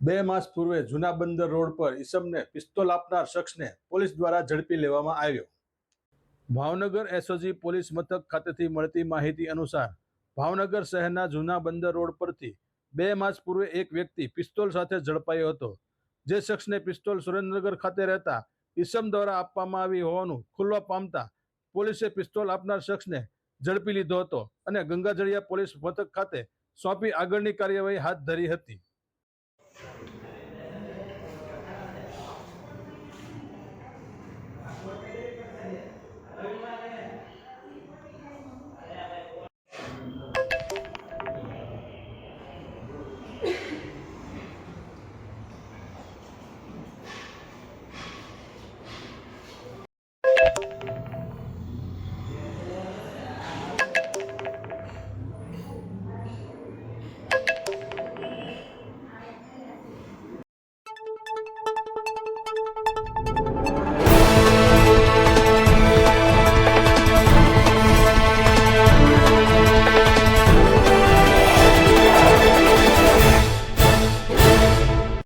બે માસ પૂર્વે જૂના બંદર રોડ પર ઈસમને પિસ્તોલ આપનાર શખ્સને પોલીસ દ્વારા ઝડપી લેવામાં આવ્યો. ભાવનગર એસઓજી પોલીસ મથક ખાતેથી મળતી માહિતી અનુસાર, ભાવનગર શહેરના જૂના બંદર રોડ પરથી બે માસ પૂર્વે એક વ્યક્તિ પિસ્તોલ સાથે ઝડપાયો હતો. જે શખ્સને પિસ્તોલ સુરેન્દ્રનગર ખાતે રહેતા ઈસમ દ્વારા આપવામાં આવી હોવાનું ખુલ્લો પામતા પોલીસે પિસ્તોલ આપનાર શખ્સને ઝડપી લીધો હતો અને ગંગાજળિયા પોલીસ મથક ખાતે સોંપી આગળની કાર્યવાહી હાથ ધરી હતી.